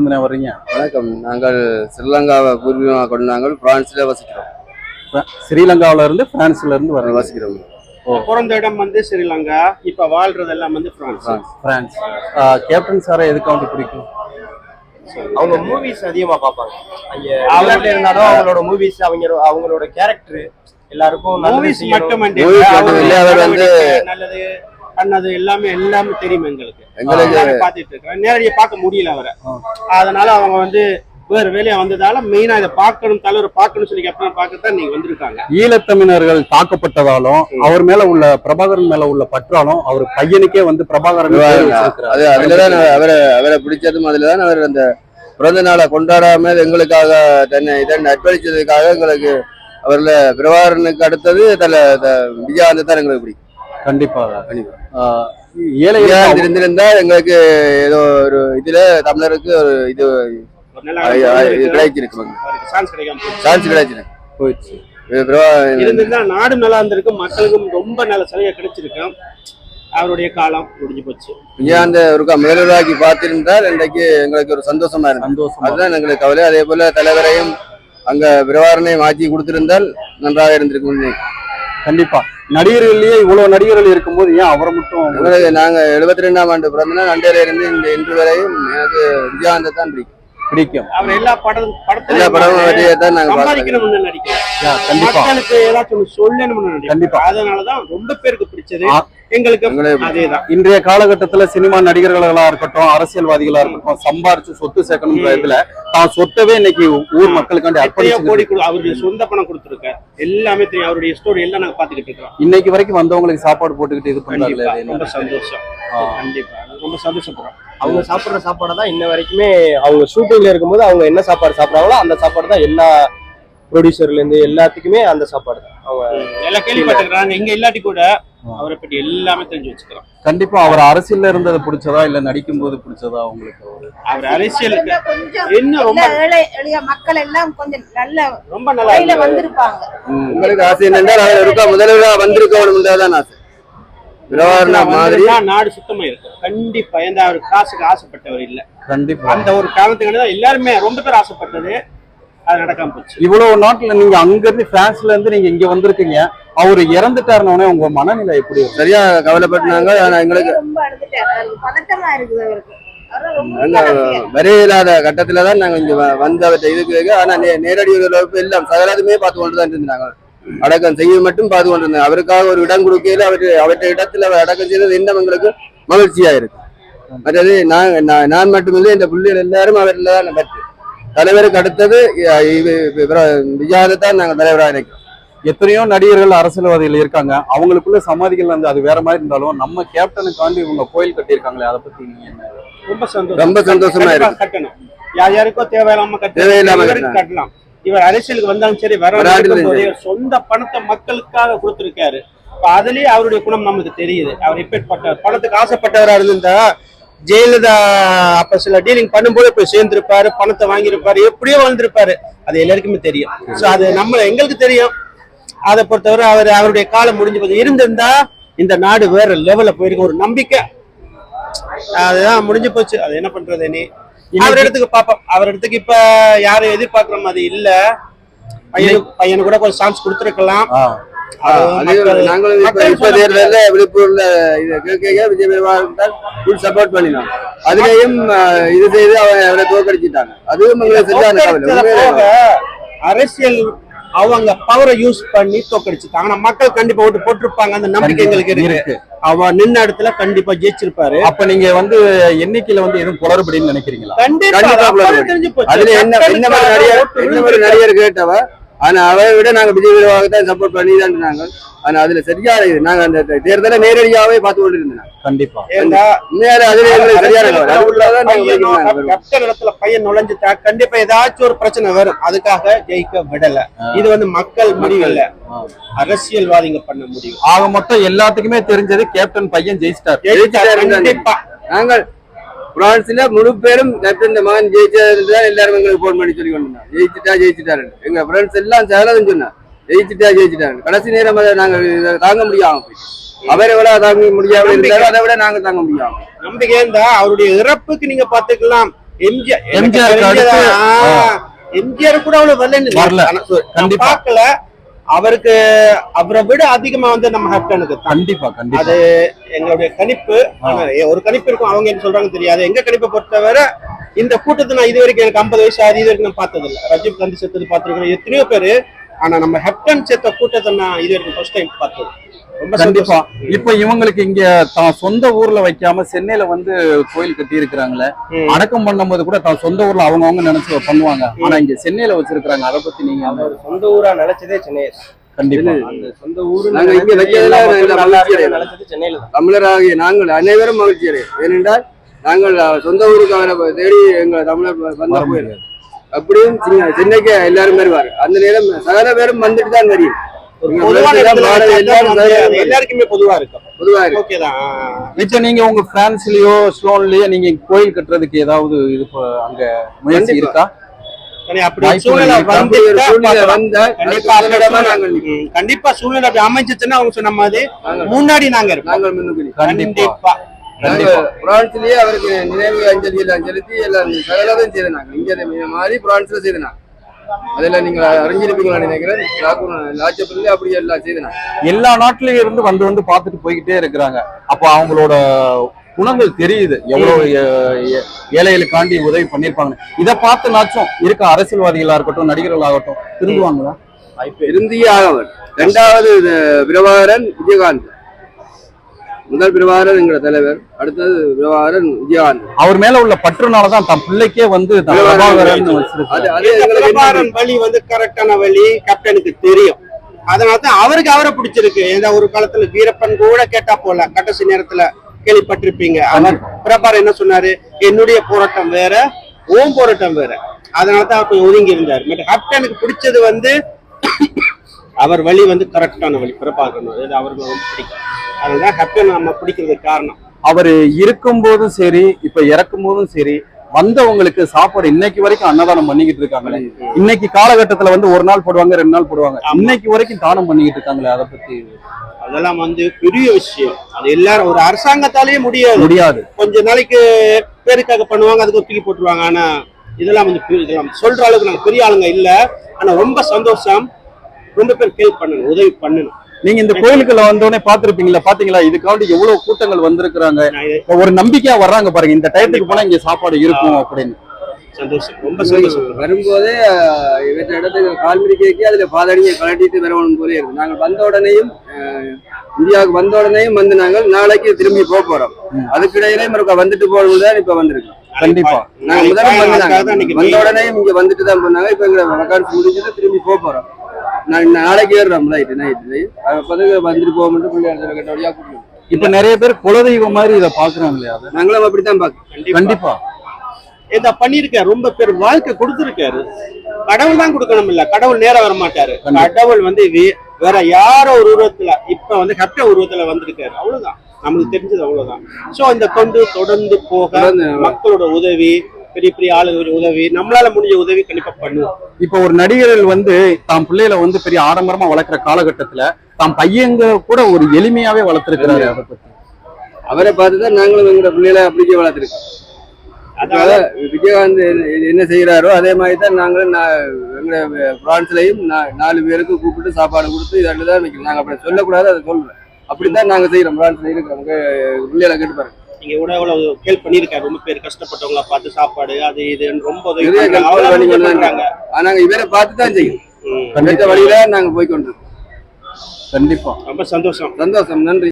இருந்து வர்றீங்க? வணக்கம். நாங்கள் ஸ்ரீலங்காவை பூர்வீகமாக கொண்டு நாங்கள் பிரான்ஸ்ல வசிக்கிறோம். ஸ்ரீலங்காவுல இருந்து பிரான்ஸ்ல இருந்து வர்றீங்க வசிக்கிறோம். பிறந்த இடம் வந்து ஸ்ரீலங்கா இப்ப வாழ்றது எல்லாம் வந்து பிரான்ஸ். பிரான்ஸ். கேப்டன் சாரை எதுக்கு வந்து பிடிக்கும்? அவங்க மூவிஸ் அதிகமா பார்ப்பாங்க. அங்க வெளிநாட்டுல இருந்தாலும் அவங்களோட மூவிஸ் அவங்க அவங்களோட கேரக்டர் எல்லாருக்கும் மூவிஸ். மட்டும் Movies மட்டும் இல்ல, அவர் வந்து- நல்லது. பண்ணது எல்லாமே எல்லாமே தெரியும் எங்களுக்கு. எல்லாமே பார்த்துட்டு இருக்கேன் நேரடியா பார்க்க முடியல அவரை. அதனால அவங்க வந்து வேற வேலையா வந்ததால மெயினா இதை பார்க்கணும் தலைவரை பார்க்கணும் சொல்லி கேப்டன் பார்க்கத்தான் நீங்க வந்திருக்காங்க. ஈழத்தமிழர்கள் தாக்கப்பட்டதாலும் அவர் மேல உள்ள பிரபாகரன் மேல உள்ள பற்றாலும் அவர் பையனுக்கே வந்து பிரபாகரன். அது அதுலதான் அவரை அவரை பிடிச்சதும் அதுலதான் அவர் அந்த பிறந்த நாளை கொண்டாடாம எங்களுக்காக தன்னை இதன் அர்ப்பணிச்சதுக்காக எங்களுக்கு அவர்ல பிரபாகரனுக்கு அடுத்தது தல விஜயகாந்த் தான் எங்களுக்கு பிடிக்கும். கண்டிப்பாக ஏழை இருந்திருந்தா எங்களுக்கு ஏதோ ஒரு இதுல தமிழருக்கு ஒரு இது ஒரு கிடைச்சிருக்கு சான்ஸ் கிடைச்சிருக்கு. போயிடுச்சு. பிரபா- இருந்திருந்தா நாடு நல்லா இருந்திருக்கு மக்களுக்கும் ரொம்ப நல்ல சலுகை கிடைச்சிருக்கு அவருடைய காலம் முடிஞ்சு போச்சு. விஜயகாந்த் ஒருக்கா முதல்வராக்கி பார்த்திருந்தால் இன்றைக்கு எங்களுக்கு ஒரு சந்தோஷமா இருந்தது சந்தோஷமா. அதுதான் எங்களுக்கு கவலை. அதே போல தலைவரையும் அங்க பிரவாரணையும் ஆட்சி கொடுத்திருந்தால் நன்றாக இருந்திருக்கும் கண்டிப்பா. நடிகர்கள்லயே இவ்வளவு நடிகர்கள் இருக்கும்போது ஏன் அவரை மட்டும் நாங்க எழுபத்தி ரெண்டாம் ஆண்டு பிறந்தனா நண்டையில இருந்து இந்த இன்று வரையும் எனக்கு விஜயகாந்தை தான் பிடிக்கும். பிடிக்கும். அவர் எல்லா படம் எல்லா படமும் தான் நாங்க கண்டிப்பா மக்களுக்கு ஏதாச்சும் ஒண்ணு சொல்லணும்னு நினைக்கிறேன். கண்டிப்பா. அதனாலதான் ரொம்ப பேருக்கு பிடிச்சது. எங்களுக்கு இன்றைய காலகட்டத்துல சினிமா நடிகர்களா இருக்கட்டும் அரசியல்வாதிகளா இருக்கட்டும் சம்பாரிச்சு சொத்து சேர்க்கணும்ன்ற இதுல தான் சொத்தவே இன்னைக்கு ஊர் மக்களுக்காண்டி அர்ப்பணிச்சு கோடி அவருடைய சொந்த பணம் கொடுத்துருக்காரு எல்லாமே தெரியும். அவருடைய ஸ்டோரி எல்லாம் நாங்க பாத்துக்கிட்டு இருக்கோம் இன்னைக்கு வரைக்கும் வந்தவங்களுக்கு சாப்பாடு போட்டுக்கிட்டு இது என்ன? ரொம்ப சந்தோஷம். கண்டிப்பா. ரொம்ப சந்தோஷப்படுறோம். அவங்க சாப்பிடுற சாப்பாடை தான் இன்ன வரைக்குமே அவங்க ஷூட்டிங்ல இருக்கும்போது அவங்க என்ன சாப்பாடு சாப்பிடுறாங்களோ அந்த சாப்பாடு தான் எல்லா ப்ரொடியூசர்ல இருந்து எல்லாத்துக்குமே அந்த சாப்பாடு தான். அவங்க எல்லாம் கேள்விப்பட்டிருக்கிறாங்க. இங்க இல்லாட்டி கூட அவரை பற்றி எல்லாமே தெரிஞ்சு வச்சுக்கிறோம். கண்டிப்பா அவர் அரசியல்ல இருந்தது பிடிச்சதா இல்ல நடிக்கும் போது பிடிச்சதா உங்களுக்கு அவரு? கொஞ்சம் இன்னும் ரொம்ப எளிய மக்கள் எல்லாம் கொஞ்சம் நல்ல ரொம்ப நல்லா. வந்திருப்பாங்க. உங்களுக்கு ஆசை அவர் இருக்கா முதல்வராக வந்திருக்கணும் தான் ஆசை. நாடு சுத்தமா இருக்கும். கண்டிப்பா எந்த அவர் காசுக்கு ஆசைப்பட்டவர் இல்ல. கண்டிப்பா. அந்த ஒரு காரணத்துக்காக தான் எல்லாருமே ரொம்ப பேர் ஆசைப்பட்டது. அது நடக்காம போச்சு. இவ்வளவு நாட்டுல நீங்க அங்க இருந்து பிரான்ஸ்ல இருந்து நீங்க இங்க வந்திருக்கீங்க. அவர் இறந்துட்டாருனே உங்க மனநிலை எப்படி? சரியா கவலைப்பட்டாங்க ஆனா எங்களுக்கு பதட்டமா இருக்குது அவருக்கு. வரையில்லாத கட்டத்துல தான் நாங்க இங்க வந்தவற்றை இதுக்கு ஆனா நேரடி உறவு எல்லாம் சகலதுமே பார்த்து கொண்டு தான் இருந்தாங்க அடக்கம் செய்ய மட்டும் பார்த்து கொண்டு இருந்தாங்க. அவருக்காக ஒரு இடம் கொடுக்கையில அவர் அவற்றை இடத்துல அடக்கம் செய்தது இன்னும் எங்களுக்கு மகிழ்ச்சியா இருக்கு. மற்றது நான் நான் நான் மட்டுமில்லை இந்த பிள்ளைகள் எல்லாரும் அவரில் தான் பற்று தலைவருக்கு அடுத்தது விஜயாதை தான் நாங்கள் தலைவராக இருக்கிறோம் எத்தனையோ நடிகர்கள் அரசியல்வாதிகள் இருக்காங்க. அவங்களுக்குள்ள சமாதிகள் வந்து அது வேற மாதிரி இருந்தாலும் நம்ம கேப்டனுக்காண்டி இவங்க கோயில் கட்டியிருக்காங்களே அதை பத்தி நீங்க என்ன ரொம்ப சந்தோஷம். ரொம்ப சந்தோஷமா இருக்கு. கட்டணும். யார் யாருக்கோ தேவையில்லாம தேவையில்லாம. கட்டலாம். இவர் அரசியலுக்கு வந்தாலும் சரி வர சொந்த பணத்தை மக்களுக்காக கொடுத்திருக்காரு. அதுலயே அவருடைய குணம் நமக்கு தெரியுது. அவர் எப்பேற்பட்டவர் பணத்துக்கு ஆசைப்பட்டவரா இருந்திருந்தா ஜெயலலிதா அப்ப சில டீலிங் பண்ணும்போது போய் சேர்ந்திருப்பாரு பணத்தை வாங்கியிருப்பாரு எப்படியோ வாழ்ந்திருப்பாரு. அது எல்லாருக்குமே தெரியும். சோ அது நம்ம எங்களுக்கு தெரியும். அதை பொறுத்தவரை அவர் அவருடைய காலம் முடிஞ்சு போது இருந்திருந்தா இந்த நாடு வேற லெவல்ல போயிருக்கும். ஒரு நம்பிக்கை. அதுதான் முடிஞ்சு போச்சு. அது என்ன பண்றது நீ அவர் இடத்துக்கு பாப்போம். அவர் இடத்துக்கு இப்ப யாரும் எதிர்பார்க்கிற மாதிரி இல்ல. பையனுக்கு பையனுக்கு கூட கொஞ்சம் சான்ஸ் கொடுத்துருக்கலாம். நாங்களும் இப்ப தேர்தலில் விழுப்புரம்ல ஃபுல் சப்போர்ட் பண்ணினோம். அதுலயும் இது செய்து அவரை தோக்கடிச்சிட்டாங்க அதுவும் எங்களுக்கு அரசியல் அவங்க பவரை யூஸ் பண்ணி தோக்கடிச்சுட்டாங்க ஆனா மக்கள் கண்டிப்பா ஓட்டு போட்டிருப்பாங்க. அந்த நம்பிக்கை எங்களுக்கு இருக்கு. அவ நின்ன இடத்துல கண்டிப்பா ஜெயிச்சிருப்பாரு. அப்ப நீங்க வந்து எண்ணிக்கையில வந்து எதுவும் குளறுபடின்னு நினைக்கிறீங்களா? கண்டிப்பா. அதுல என்ன என்ன மாதிரி என்ன கேட்டவ ஆனா அவரை விட நாங்க விஜய் தான் சப்போர்ட் பண்ணி தான் இருந்தாங்க ஆனா அதுல சரியான இது. நாங்க அந்த தேர்தலை நேரடியாவே பார்த்து கொண்டு இருந்தோம் கண்டிப்பா உண்மையாலே அதுல எங்களுக்கு சரியான அது இடத்துல பையன் நுழைஞ்சுட்டா கண்டிப்பா ஏதாச்சும் ஒரு பிரச்சனை வரும். அதுக்காக ஜெயிக்க விடல. இது வந்து மக்கள் முடிவு இல்ல. அரசியல்வாதிங்க பண்ண முடிவு ஆக மொத்தம் எல்லாத்துக்குமே தெரிஞ்சது கேப்டன் பையன் ஜெயிச்சிட்டார். நாங்கள் பிரான்ஸ்ல முழு பேரும் கேப்டன் மகன் ஜெயிச்சது தான் எல்லாரும் எங்களுக்கு போன் பண்ணி சொல்லி கொண்டு வந்தாங்க. ஜெயிச்சிட்டா ஜெயிச்சிட்டாரு எங்க ஃப்ரெண்ட்ஸ் எல்லாம் சேலதும் சொன்னாங்க ஜெயிச்சிட்டா ஜெயிச்சிட்டாரு கடைசி நேரம் அதை நாங்க தாங்க முடியாம. அவரை விட தாங்க முடியாம இருந்தாலும் அதை விட நாங்க தாங்க முடியாம நம்பிக்கை இருந்தா அவருடைய இறப்புக்கு நீங்க பாத்துக்கலாம் எம்ஜிஆர் எம்ஜிஆர் கூட அவ்வளவு வரல. கண்டிப்பா. அவருக்கு அவரை விட அதிகமா வந்து நம்ம ஹேப்டனுக்கு கண்டிப்பா கண்டிப்பா. அது எங்களுடைய கணிப்பு. ஒரு கணிப்பு இருக்கும் அவங்க என்ன சொல்றாங்க தெரியாது. எங்க கணிப்பை பொறுத்தவரை இந்த கூட்டத்தை நான் இது வரைக்கும் எனக்கு ஐம்பது வயசு ஆகுது இது வரைக்கும் நான் பார்த்தது இல்ல ரஜீவ் காந்தி செத்தது பார்த்திருக்கிறேன் எத்தனையோ பேரு. ஆனா நம்ம ஹெப்டன் சேர்த்த கூட்டத்தை நான் இது வரைக்கும் ஃபர்ஸ்ட் டைம் பார்த்தது. கண்டிப்பா. இப்ப இவங்களுக்கு இங்க தான் சொந்த ஊர்ல வைக்காம சென்னையில வந்து கோயில் கட்டி இருக்கிறாங்களே. அடக்கம் பண்ணும்போது கூட தான் சொந்த ஊர்ல அவங்க அவங்க நினைச்சு பண்ணுவாங்க. ஆனா இங்க சென்னையில வச்சிருக்காங்க அதை பத்தி நீங்க சொந்த ஊரா நினைச்சதே சென்னை. கண்டிப்பா. அந்த சொந்த ஊரு நாங்க இங்க வைக்கிறதுல சென்னையில தான். தமிழராகிய நாங்கள் அனைவரும் மகிழ்ச்சி அடையும் ஏனென்றால் நாங்கள் சொந்த ஊருக்கு அவரை தேடி எங்கள் தமிழர் வந்த அப்படியும் சின்ன- சென்னைக்கு எல்லாரும் வருவார் அந்த நேரம் சகல பேரும் வந்துட்டு தான் வரையும் எல்லாருக்குமே பொதுவா இருக்கும். பொதுவா இருக்கு ஓகே தான். இப்ப நீங்க உங்க பிரான்ஸ்லயோ ஸ்லோன்லயோ நீங்க கோயில் கட்டுறதுக்கு ஏதாவது இது அங்க முயற்சி. இருக்கா? கண்டிப்பா சூழ்நிலை- அமைஞ்சிச்சுன்னா அவங்க சொன்ன மாதிரி முன்னாடி நாங்க நிற்போம். கண்டிப்பா. பிரான்ஸ்லயே அவருக்கு நினைவு அஞ்சலி எல்லாம் செலுத்தி எல்லாம் சகலதும் செய்தாங்க இங்க மாதிரி பிரான்ஸ்ல செய்தாங்க அதில் நீங்க அறிஞ்சிருப்பீங்களா நினைக்கிறேன். லாச்சப்பிள்ளை அப்படி எல்லாம் செய்தாங்க எல்லா நாட்டிலயும் இருந்து வந்து வந்து பார்த்துட்டு போய்கிட்டே இருக்கிறாங்க. அப்ப அவங்களோட குணங்கள் தெரியுது. எவ்வளவு ஏழைகளுக்காண்டி உதவி பண்ணிருப்பாங்க இதை பார்த்து நாச்சும் இருக்க அரசியல்வாதிகளா இருக்கட்டும் நடிகர்களாகட்டும் திருந்துவாங்களா? இருந்தியே ஆகவர் இரண்டாவது இது பிரபாகரன் விஜயகாந்த். முதல் பிரபாகரன் எங்களோட தலைவர் அடுத்தது பிரபாகரன் விஜயகாந்த். அவர் மேல உள்ள பற்றுனாலதான் தன் பிள்ளைக்கே வந்து தான் பிரபாகரன் வழி வந்து கரெக்டான வழி கேப்டனுக்கு தெரியும். அதனால தான் அவருக்கு அவரை பிடிச்சிருக்கு. ஏதா ஒரு காலத்துல வீரப்பன் கூட கேட்டா போல கடைசி நேரத்துல கேள்விப்பட்டிருப்பீங்க. அவர் பிரபாகரன் என்ன சொன்னாரு? என்னுடைய போராட்டம் வேற ஓம் போராட்டம் வேற. அதனால தான் அவர் கொஞ்சம் ஒதுங்கி இருந்தார். பட் கேப்டனுக்கு பிடிச்சது வந்து அவர் வழி வந்து கரெக்டான வழி பிரபாகரன். அது அவருக்கு ரொம்ப பிடிக்கும். அதனால கேப்டன் நம்ம பிடிக்கிறதுக்கு காரணம். அவர் இருக்கும் போதும் சரி இப்ப இறக்கும் போதும் சரி வந்தவங்களுக்கு சாப்பாடு இன்னைக்கு வரைக்கும் அன்னதானம் பண்ணிக்கிட்டு இருக்காங்களே. இன்னைக்கு காலகட்டத்துல வந்து ஒரு நாள் போடுவாங்க ரெண்டு நாள் போடுவாங்க. இன்னைக்கு வரைக்கும் தானம் பண்ணிக்கிட்டு இருக்காங்களே அதை பத்தி? அதெல்லாம் வந்து பெரிய விஷயம். அது எல்லாரும் ஒரு அரசாங்கத்தாலேயே முடியாது. முடியாது. கொஞ்ச நாளைக்கு பேருக்காக பண்ணுவாங்க அதுக்கு தூக்கி போட்டுருவாங்க. ஆனா இதெல்லாம் வந்து இதெல்லாம் சொல்ற அளவுக்கு நாங்க பெரிய ஆளுங்க இல்ல. ஆனா ரொம்ப சந்தோஷம். ரொம்ப பேர் ஹெல்ப் பண்ணணும் உதவி பண்ணணும். நீங்க இந்த கோயிலுக்குள்ள வந்தோடனே பாத்திருப்பீங்களா பாத்தீங்களா? இதுக்காண்டி எவ்வளவு கூட்டங்கள் வந்திருக்கிறாங்க. ஒரு நம்பிக்கையா வர்றாங்க பாருங்க இந்த டயத்துக்கு போனா இங்க சாப்பாடு இருக்கும் அப்படின்னு. சந்தோஷம். ரொம்ப சந்தோஷம். வரும்போதே இவற்றை இடத்துக்கு கால்மிரி கேக்கி அதுல பாதடியை கலட்டிட்டு வரணும் போலே இருக்கு. நாங்கள் வந்த உடனேயும் இந்தியாவுக்கு வந்த உடனேயும் வந்து நாங்கள் நாளைக்கு திரும்பி போக போறோம். அதுக்கிடையிலே மறுக்கா வந்துட்டு தான் இப்ப வந்திருக்கோம். கண்டிப்பா. நாங்க முதல்ல வந்தாங்க இன்னைக்கு வந்த. உடனே இங்க வந்துட்டு தான் போனாங்க. இப்ப எங்க வக்கான்ஸ் முடிஞ்சுட்டு திரும்பி போக போறோம். நான் நாளைக்கு ஏறுறோம் நைட்டு நைட்டு அப்போதுக்கு வந்துட்டு போக மட்டும் பிள்ளையார் கட்ட வழியா கூப்பிடுவோம் இப்ப நிறைய பேர் குலதெய்வம் மாதிரி இதை பாக்குறாங்களே அதை? நாங்களும் அப்படித்தான் பார்க்கோம் கண்டிப்பா. இத பண்ணிருக்காரு ரொம்ப பேர் வாழ்க்கை கொடுத்திருக்காரு. கடவுள் தான் கொடுக்கணும் இல்ல கடவுள் நேரா வர மாட்டாரு. கடவுள் வந்து வே- வேற யாரோ ஒரு உருவத்துல இப்ப வந்து கட்ட உருவத்துல வந்திருக்காரு. அவ்வளவுதான். நமக்கு தெரிஞ்சது அவ்வளவுதான். சோ இந்த தொண்டு தொடர்ந்து போக மக்களோட உதவி பெரிய பெரிய ஆளுங்க உதவி நம்மளால முடிஞ்ச உதவி கண்டிப்பா பண்ணுவோம் இப்ப ஒரு நடிகர்கள் வந்து தாம் பிள்ளைகளை வந்து பெரிய ஆடம்பரமா வளர்க்குற காலகட்டத்துல தாம் பையங்க கூட ஒரு எளிமையாவே வளர்த்திருக்கிறாரு அதை பத்தி. அவரை பார்த்து தான் நாங்களும் எங்களோட பிள்ளைகளை அப்படிக்கே வளர்த்துருக்கோம். அதாவது அதனால விஜயகாந்த் என்ன- செய்யறாரோ அதே மாதிரி தான் நாங்களும் நா- எங்க பிரான்ஸ்லயும் நாலு பேருக்கு கூப்பிட்டு சாப்பாடு கொடுத்து இதாண்டு தான் வைக்கணும். நாங்க அப்படி சொல்லக்கூடாது அதை சொல்றேன் அப்படித்தான் நாங்க செய்யறோம் பிரான்ஸ்ல இருக்கிறவங்க பிள்ளைகளை கேட்டு பாருங்க. நீங்க கூட எவ்வளவு ஹெல்ப் பண்ணிருக்காரு ரொம்ப பேர் கஷ்டப்பட்டவங்கள பார்த்து சாப்பாடு அது இதுன்னு ரொம்ப உதவி நிறைய பண்றாங்க. help அவ்வளவு பண்ணி உதவி கொண்டு பண்றாங்க. ஆனா நாங்க இவரை பார்த்து தான் செய்யும் ம். அடுத்த வழியில நாங்க போய் கொண்டிருக்கோம் கண்டிப்பா. ரொம்ப சந்தோஷம். சந்தோஷம். நன்றி.